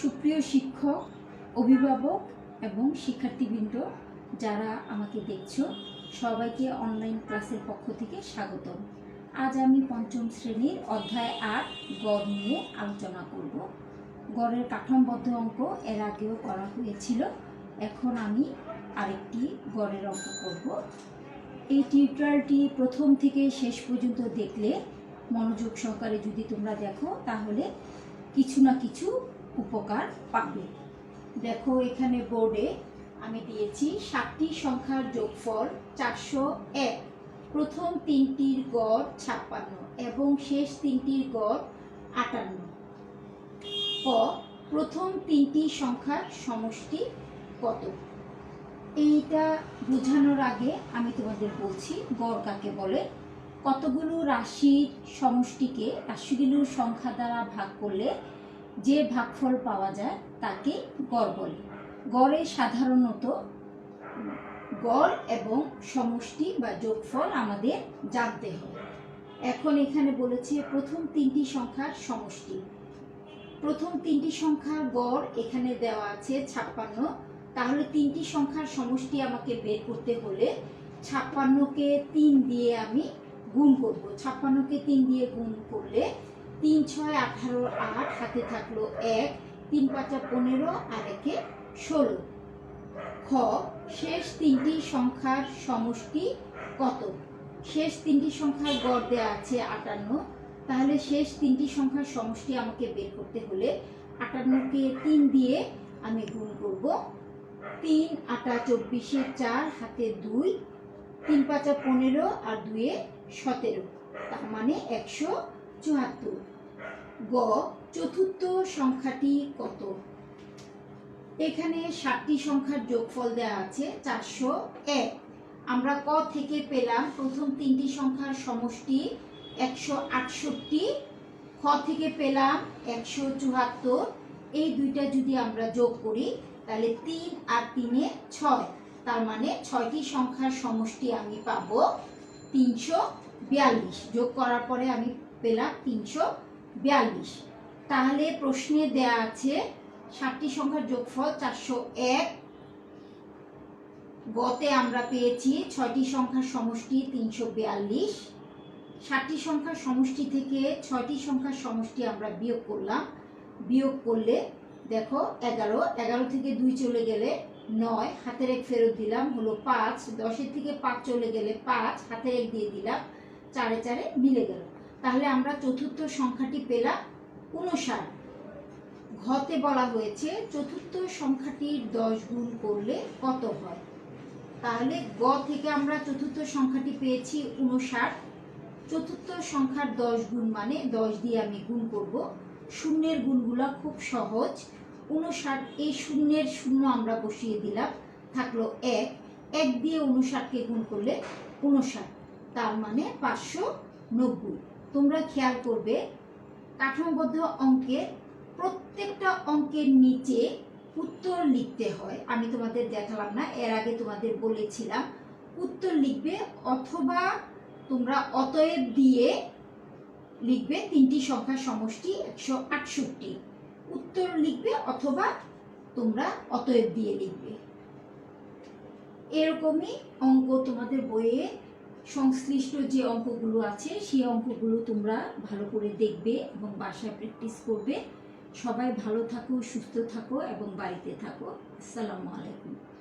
সুপ্রিয় শিক্ষক, অভিভাবক এবং শিক্ষার্থীবৃন্দ যারা আমাকে দেখছ, সবাইকে অনলাইন ক্লাসের পক্ষ থেকে স্বাগতম। আজ আমি পঞ্চম শ্রেণির অধ্যায় আট, গড় নিয়ে আলোচনা করব। গড়ের কাঠামবদ্ধ অঙ্ক এর আগেও করা হয়েছিল। এখন আমি আরেকটি গড়ের অঙ্ক করব। এই টিউটোরিয়ালটি প্রথম থেকে শেষ পর্যন্ত দেখলে মনোযোগ সহকারে যদি তোমরা দেখো, তাহলে কিছু না কিছু উপকার পাবে। দেখো এখানে বোর্ডে আমি দিয়েছি সাতটি সংখ্যার যোগফল চারশো এক। প্রথম তিনটির গড় ছাপ্পান্ন এবং শেষ তিনটির গড় আটান্ন। ক, প্রথম তিনটি সংখ্যার সমষ্টি কত? এইটা বোঝানোর আগে আমি তোমাদের বলছি গড় কাকে বলে। কতগুলো রাশির সমষ্টিকে রাশিগুলোর সংখ্যা দ্বারা ভাগ করলে যে ভাগফল পাওয়া যায় তাকে গড় বলে। গড়ে সাধারণত গড় এবং সমষ্টি বা যোগফল আমাদের জানতে হবে এখন এখানে বলেছে প্রথম তিনটি সংখ্যার সমষ্টি। প্রথম তিনটি সংখ্যার গড় এখানে দেওয়া আছে ছাপ্পান্ন। তাহলে তিনটি সংখ্যার সমষ্টি আমাকে বের করতে হলে ছাপ্পান্নকে তিন দিয়ে আমি গুণ করব। ছাপ্পান্নকে তিন দিয়ে গুণ করলে তিন, ছয়, আঠারো, আট, হাতে থাকল এক, তিন, পাঁচা পনেরো, আর একে ষোলো। খ, শেষ তিনটি সংখ্যার সমষ্টি কত? শেষ তিনটি সংখ্যার গড় দেওয়া আছে আটান্ন। তাহলে শেষ তিনটি সংখ্যার সমষ্টি আমাকে বের করতে হলে আটান্নকে তিন দিয়ে আমি গুণ করব তিন, আটা চব্বিশে চার, হাতে দুই, তিন, পাঁচা পনেরো, আর দুয়ে সতেরো। তার মানে একশো চুয়াত্তর। গ, চতুর্থ সংখ্যাটি কত? এখানে সাতটি সংখ্যার যোগফল দেওয়া আছে, চারশো এক। আমরা ক থেকে পেলাম, প্রথম তিনটি সংখ্যার সমষ্টি একশো আটষট্টি, খ থেকে পেলাম একশো চুয়াত্তর। এই দুইটা যদি আমরা যোগ করি, তাহলে তিন আর তিনে ছয়। তার মানে ছয়টি সংখ্যার সমষ্টি আমি পাবো তিনশো বিয়াল্লিশ। যোগ করার পরে আমি পেলাম তিনশো বিয়াল্লিশ। তাহলে প্রশ্নে দেয়া আছে ষাটটি সংখ্যার যোগফল চারশো এক। গতে আমরা পেয়েছি ছয়টি সংখ্যার সমষ্টি তিনশো বিয়াল্লিশ। ষাটটি সংখ্যার সমষ্টি থেকে ছয়টি সংখ্যার সমষ্টি আমরা বিয়োগ করলাম। বিয়োগ করলে দেখো এগারো এগারো থেকে দুই চলে গেলে নয়, হাতের এক ফেরত দিলাম, হলো পাঁচ। দশের থেকে পাঁচ চলে গেলে পাঁচ, হাতের এক দিয়ে দিলাম, চারে চারে মিলে গেল। তাহলে আমরা চতুর্থ সংখ্যাটি পেলাম উনষাট ঘতে বলা হয়েছে, চতুর্থ সংখ্যাটির দশ গুণ করলে কত হয়? তাহলে গ থেকে আমরা চতুর্থ সংখ্যাটি পেয়েছি উনষাট চতুর্থ সংখ্যার দশ গুণ মানে দশ দিয়ে আমি গুণ করব। শূন্যের গুণগুলো খুব সহজ। উনষাট এই শূন্যের শূন্য আমরা বসিয়ে দিলাম, থাকল এক। এক দিয়ে উনষাটকে গুণ করলে উনষাট তার মানে পাঁচশো নব্বই। তোমরা খেয়াল করবে, কাঠামোবদ্ধ অঙ্কের প্রত্যেকটা অঙ্কের নিচে উত্তর লিখতে হয়। আমি তোমাদের দেখালাম না, এর আগে তোমাদের বলেছিলাম, উত্তর লিখবে অথবা তোমরা অতএব দিয়ে লিখবে তিনটি সংখ্যার সমষ্টি একশো আটষট্টি। উত্তর লিখবে অথবা তোমরা অতএব দিয়ে লিখবে। এরকমই অঙ্ক তোমাদের বইয়ে সংশ্লিষ্ট যে অঙ্কগুলো আছে, সেই অঙ্কগুলো তোমরা ভালো করে দেখবে এবং বাসায় প্র্যাকটিস করবে। সবাই ভালো থাকো, সুস্থ থাকো এবং বাড়িতে থাকো। আসসালামু আলাইকুম।